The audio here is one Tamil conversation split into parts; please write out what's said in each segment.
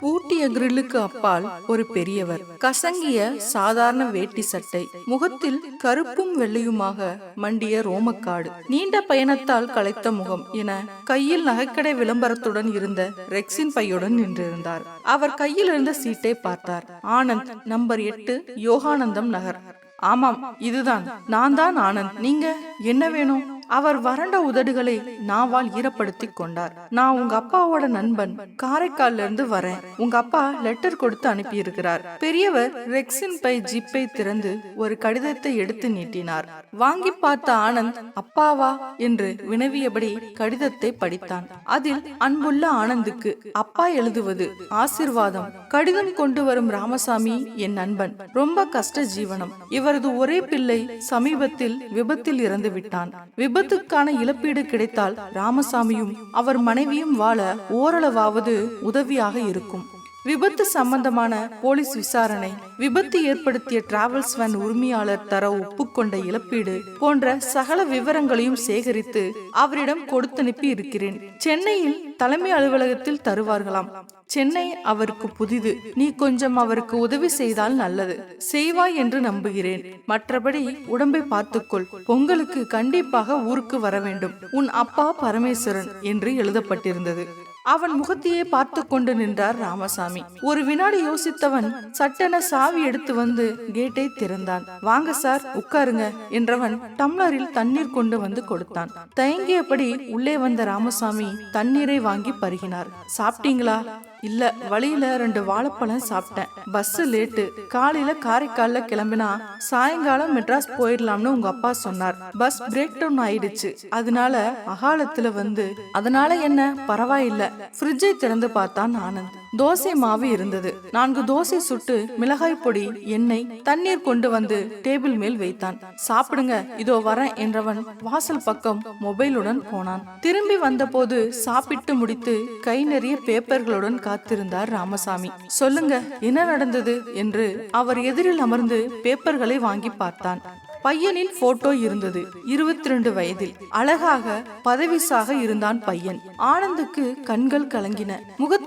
பூட்டிய கிரில்லுக்கு அப்பால் ஒரு பெரியவர். கசங்கிய சாதாரண வேட்டி சட்டை. முகத்தில் கருப்பும் வெள்ளையுமாக மண்டிய ரோமக்காடு. நீண்ட பயணத்தால் களைத்த முகம் என கையில் நகைக்கடை விளம்பரத்துடன் இருந்த ரெக்ஸின் பையுடன் நின்றிருந்தார். அவர் கையில் இருந்த சீட்டை பார்த்தார். ஆனந்த் நம்பர் எட்டு யோகானந்தம் நகர். ஆமாம் இதுதான். நான் தான் ஆனந்த். நீங்க என்ன வேணும்? அவர் வறண்ட உதடுகளை நாவால் ஈரப்படுத்தி கொண்டார். நான் உங்க அப்பாவோட நண்பன். காரைக்கால்ல இருந்து வரேன். உங்க அப்பா லெட்டர் கொடுத்து அனுப்பி இருக்கிறார் பெரியவர் ரெக்ஸின் பை ஜிப்பை திறந்து ஒரு கடிதத்தை எடுத்து நீட்டினார். வாங்கி பார்த்த ஆனந்த் அப்பாவா? என்று வினவியபடி கடிதத்தை படித்தான். அதில் அன்புள்ள ஆனந்துக்கு அப்பா எழுதுவது ஆசிர்வாதம். கடிதம் கொண்டு வரும் ராமசாமி என் நண்பன். ரொம்ப கஷ்ட ஜீவனம். இவரது ஒரே பிள்ளை சமீபத்தில் விபத்தில் இறந்து விட்டான் விபத்துக்கான இழப்பீடு கிடைத்தால் ராமசாமியும் அவர் மனைவியும் வாழ ஓரளவாவது உதவியாக இருக்கும். விபத்து சம்பந்தமான போலீஸ் விசாரணை விபத்து ஏற்படுத்திய டிராவல்ஸ் வேன் உரிமையாளர் தர ஒப்புக்கொண்ட இழப்பீடு போன்ற சகல விவரங்களையும் சேகரித்து அவரிடம் கொடுத்தனுப்பி இருக்கிறேன். சென்னையில் தலைமை அலுவலகத்தில் தருவார்களாம். சென்னை அவருக்கு புதிது. நீ கொஞ்சம் அவருக்கு உதவி செய்தால் நல்லது. செய்வாய் என்று நம்புகிறேன். மற்றபடி உடம்பை பார்த்துக்கொள். பொங்கலுக்கு கண்டிப்பாக ஊருக்கு வர வேண்டும். உன் அப்பா பரமேஸ்வரன் என்று எழுதப்பட்டிருந்தது. அவன் முகத்தையே பார்த்து கொண்டு நின்றார் ராமசாமி. ஒரு வினாடி யோசித்தவன் சட்டென சாவி எடுத்து வந்து கேட்டை திறந்தான். வாங்க சார் உட்காருங்க என்றவன் டம்ளரில் தண்ணீர் கொண்டு வந்து கொடுத்தான். தயங்கியபடி உள்ளே வந்த ராமசாமி தண்ணீரை வாங்கி பருகினார். சாப்பிட்டீங்களா? இல்ல வழியில ரெண்டு வாழைப்பழம் சாப்பிட்டேன். Bus late. காலையில காரைக்கால்ல கிளம்பினா சாயங்காலம் மெட்ராஸ் போயிடலாம்னு உங்க அப்பா சொன்னார். பஸ் பிரேக் டவுன் ஆயிடுச்சு. அதனால அகாலத்துல வந்து. அதனால என்ன? பரவாயில்ல. ஃப்ரிட்ஜை திறந்து பார்த்தான் ஆனந்த். தோசை மாவு இருந்தது. நான்கு தோசை சுட்டு மிளகாய் பொடி எண்ணெய் தண்ணீர் கொண்டு வந்து டேபிள் மேல் வைத்தான். சாப்பிடுங்க இதோ வரேன் என்றவன் வாசல் பக்கம் மொபைலுடன் போனான். திரும்பி வந்தபோது சாப்பிட்டு முடித்து கை நிறைய பேப்பர்களுடன் காத்திருந்தார் ராமசாமி. சொல்லுங்க என்ன நடந்தது? என்று அவர் எதிரில் அமர்ந்து பேப்பர்களை வாங்கி பார்த்தான். பையனின் போட்டோ இருந்தது. இருபத்தி ரெண்டு வயதில். அழகாக பதவிசாக இருந்தான் பையன். ஆனந்துக்கு கண்கள் கலங்கின.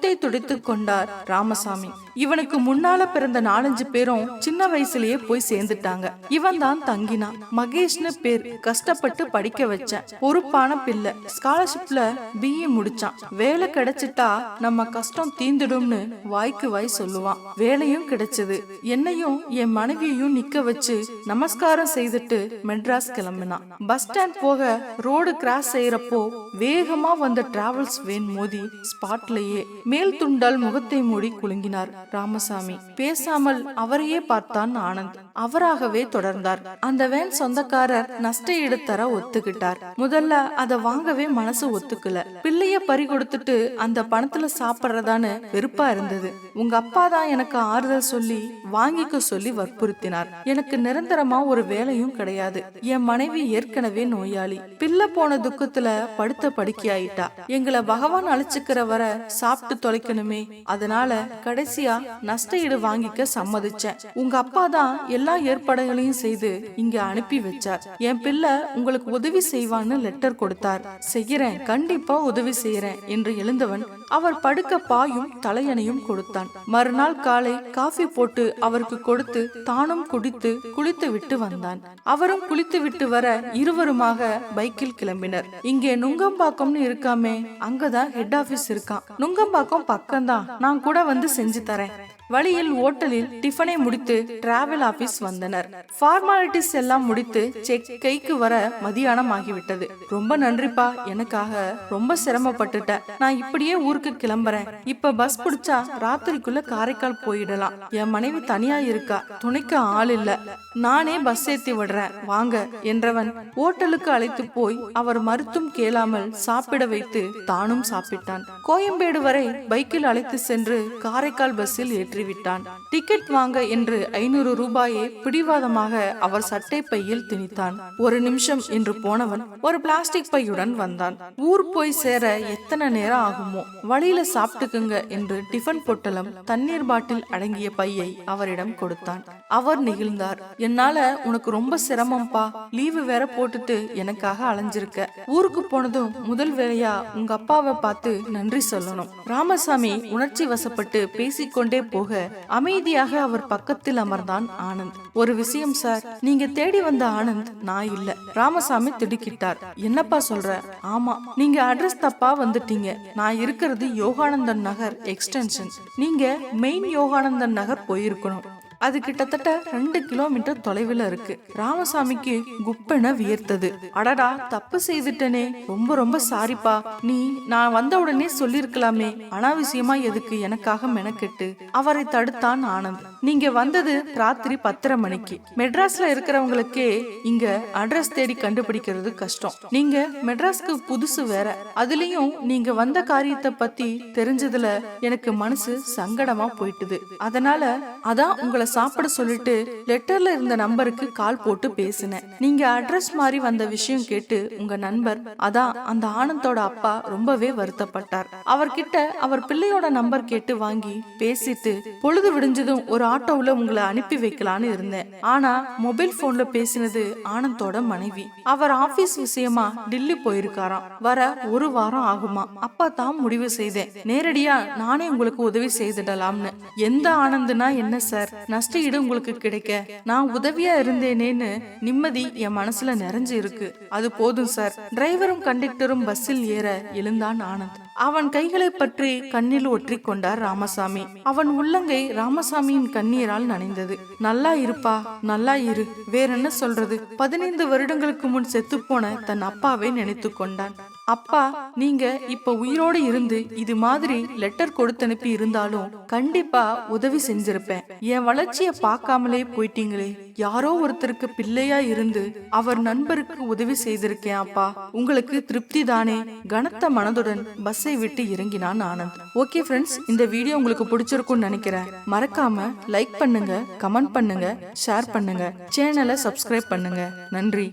மூட்டை துடைத்துக் கொண்டார் ராமசாமி. இவனுக்கு முன்னால பிறந்த நாலஞ்சு பேரும் சின்ன வயசுலயே போய் சேர்ந்துட்டாங்க. இவன் தான் தங்கினா. மகேஷ்னு பேர் கஷ்டப்பட்டு படிக்க வச்சேன் பொறுப்பான பிள்ளை. ஸ்காலர்ஷிப்ல பிஇ முடிச்சான். வேலை கிடைச்சிட்டா நம்ம கஷ்டம் தீந்துடும்னு வாய்க்கு வாய் சொல்லுவான். வேலையும் கிடைச்சது. என்னையும் என் மனைவியையும் நிக்க வச்சு நமஸ்காரம் செய்துட்டு மெட்ராஸ் கிளம்பினான். பஸ் ஸ்டாண்ட் போக ரோடு கிராஸ் செய்யறப்போ வேகமா வந்த டிராவல்ஸ் வேன் மோதி ஸ்பாட்லயே மேல் துண்டால் முகத்தை மூடி குலுங்கினார் ராமசாமி. பேசாமல் அவரையே பார்த்தான் ஆனந்த். அவராகவே தொடர்ந்தார். அந்த வேன் சொந்தக்காரர் நஷ்ட ஈடு தர ஒத்துக்கிட்டார். முதல்ல அதை வாங்கவே மனசு ஒத்துக்கல. பிள்ளைய பறி கொடுத்துட்டு அந்த பணத்துல சாப்பிடுறதான்னு வெறுப்பா இருந்தது. உங்க அப்பா தான் எனக்கு ஆறுதல் சொல்லி வாங்கிக்க சொல்லி வற்புறுத்தினார். எனக்கு நிரந்தரமா ஒரு வேலையும் கிடையாது. என் மனைவி ஏற்கனவே நோயாளி. பிள்ளை போன துக்கத்துல படுத்த படுக்கையாயிட்டா. எங்களை பகவான் அழைச்சுக்கிற வர சாப்பிட்டு தொலைக்கணுமே. அதனால கடைசியா நஷ்ட ஈடு வாங்கிக்க சம்மதிச்சேன். உங்க அப்பா தான் எல்லா ஏற்பாடுகளையும் செய்து இங்க அனுப்பி வச்சார். என் பிள்ளை உங்களுக்கு உதவி செய்வான்னு லெட்டர் கொடுத்தார். செய்யறேன் கண்டிப்பா உதவி செய்யறேன் என்று எழுந்தவன் அவர் படுக்க பாயும் தலையணையும் கொடுத்தான். மறுநாள் காலை காஃபி போட்டு அவருக்கு கொடுத்து தானும் குடித்து குளித்து விட்டு வந்தான். அவரும் குளித்து விட்டு வர இருவருமாக பைக்கில் கிளம்பினர். இங்கே நுங்கம்பாக்கம்னு இருக்காமே அங்கதான் ஹெட் ஆபீஸ் இருக்கான். நுங்கம்பாக்கம் பக்கம்தான். நான் கூட வந்து செஞ்சு தரேன். வழியில் ஓட்டலில் டிஃபனை முடித்து டிராவல் ஆபீஸ் வந்தனர். ஃபார்மாலிட்டிஸ் எல்லாம் முடித்து செக் கைக்கு வர மதியானம் ஆகிவிட்டது. ரொம்ப நன்றிப்பா எனக்காக ரொம்ப சிரமப்பட்டுட்டேன் நான் இப்படியே ஊருக்கு கிளம்புறேன். இப்ப பஸ் பிடிச்சா ராத்திரிக்குள்ள காரைக்கால் போயிடலாம். என் மனைவி தனியா இருக்கா? துணைக்கு ஆள் இல்ல. நானே பஸ் ஏத்தி விடுறேன். வாங்க என்றவன் ஓட்டலுக்கு அழைத்து போய் அவர் மறுத்தும் கேளாமல் சாப்பிட வைத்து தானும் சாப்பிட்டான். கோயம்பேடு வரை பைக்கில் அழைத்து சென்று காரைக்கால் பஸ்ஸில் ஏற்றி ஏறிவிட்டான் டிக்கெட் வாங்க என்று ஐநூறு ரூபாயை பிடிவாதமாக அவர் சட்டை பையில் திணித்தான். ஒரு நிமிஷம் என்று போனவன் ஒரு பிளாஸ்டிக் பையுடன் வந்தான். ஊர் போய் சேர எத்தனை நேரம் ஆகுமோ? வழியில சாப்பிட்டுக்குங்க என்று டிஃபன் பொட்டலம் தண்ணீர் பாட்டில் அடங்கிய பையை அவரிடம் கொடுத்தான். அவர் நெகிழ்ந்தார். என்னால உனக்கு ரொம்ப சிரமம்பா. லீவு வேற போட்டுட்டு எனக்காக அலைஞ்சிருக்க. ஊருக்கு போனதும் முதல் வேலையா உங்க அப்பாவை பார்த்து நன்றி சொல்லணும். ராமசாமி உணர்ச்சி வசப்பட்டு பேசிக்கொண்டே போக அமைதியாக அவர் பக்கத்தில் அமர்ந்தான் ஆனந்த். ஒரு விஷயம் சார். நீங்க தேடி வந்த ஆனந்த் நான் இல்ல. ராமசாமி திடுக்கிட்டார். என்னப்பா சொல்ற? ஆமா. நீங்க அட்ரஸ் தப்பா வந்துட்டீங்க. நான் இருக்கிறது யோகானந்தன் நகர் எக்ஸ்டென்ஷன். நீங்க மெயின் யோகானந்தன் நகர் போயிருக்கணும். அது கிட்டத்தட்ட ரெண்டு கிலோமீட்டர் தொலைவில் இருக்கு. ராமசாமிக்கு குப்பென வியர்த்தது. அடடா தப்பு செய்துட்டனே. ரொம்ப ரொம்ப சாரிப்பா. நீ நான் வந்த உடனே சொல்லிருக்கலாமே. அனாவசியமா எதுக்கு எனக்காக மெனக்கெட்டு? அவரை தடுத்தான் ஆனந்த். நீங்க வந்தது ராத்திரி பத்தரை மணிக்கு. மெட்ராஸ்ல இருக்கிறவங்களுக்கே இங்க அட்ரஸ் தேடி கண்டுபிடிக்கிறது கஷ்டம். நீங்க மெட்ராஸ்க்கு புதுசு வேற. அதுலயும் நீங்க வந்த காரியத்தை பத்தி தெரிஞ்சதுல எனக்கு மனசு சங்கடமா போயிட்டுது. அதனால அதான் உங்களை சாப்பிட சொல்லிட்டு லெட்டர்ல இருந்த நம்பருக்கு கால் போட்டு பேசினேன். நீங்க அட்ரஸ் மாதிரி வந்த விஷயம் கேட்டு உங்க நண்பர் அதான் அந்த ஆனந்தோட அப்பா ரொம்பவே வருத்தப்பட்டார். அவர்கிட்ட அவர் பிள்ளையோட நம்பர் கேட்டு வாங்கி பேசிட்டு பொழுது விடிஞ்சதும் ஒரு ஆட்டோவுல உங்களை அனுப்பி வைக்கலான்னு இருந்தேன். ஆனா மொபைல் போன்ல பேசினது ஆனந்தோட மனைவி. அவர் ஆபீஸ் விஷயமா டில்லி போயிருக்காராம். வர ஒரு வாரம் ஆகுமா அப்பா தான் முடிவு செய்தேன். நேரடியா நானே உங்களுக்கு உதவி செய்திடலாம்னு. எந்த ஆனந்துனா என்ன சார்? நான் நஷ்ட ஈடு உங்களுக்கு கிடைக்க நான் உதவியா இருந்தேனேன்னு நிம்மதி என் மனசுல நிறைஞ்சு இருக்கு. அது போதும் சார் டிரைவரும் கண்டக்டரும் பஸ்ஸில் ஏற எழுந்தான் ஆனந்த். அவன் கைகளை பற்றி கண்ணில் ஒற்றி கொண்டார் ராமசாமி. அவன் உள்ளங்கை ராமசாமியின் கண்ணீரால் நனைந்தது. நல்லா இருப்பா நல்லா இரு. வேற என்ன சொல்றது? பதினைந்து வருடங்களுக்கு முன் செத்துப்போன தன் அப்பாவை நினைத்து கொண்டான். அப்பா நீங்க இப்ப உயிரோடு இருந்து இது மாதிரி லெட்டர் கொடுத்து அனுப்பி இருந்தாலும் கண்டிப்பா உதவி செஞ்சிருப்பேன். என் வளர்ச்சிய பார்க்காமலே போயிட்டீங்களே. யாரோ ஒருத்தருக்கு பிள்ளையா இருந்து அவர் நண்பருக்கு உதவி செய்திருக்கேன் அப்பா. உங்களுக்கு திருப்தி தானே கனத்த மனதுடன் பஸ்ஸை விட்டு இறங்கினான் ஆனந்த். ஓகே ஃப்ரெண்ட்ஸ் இந்த வீடியோ உங்களுக்கு பிடிச்சிருக்கும்னு நினைக்கிறேன். மறக்காம லைக் பண்ணுங்க கமெண்ட் பண்ணுங்க ஷேர் பண்ணுங்க சேனலை சப்ஸ்கிரைப் பண்ணுங்க. நன்றி.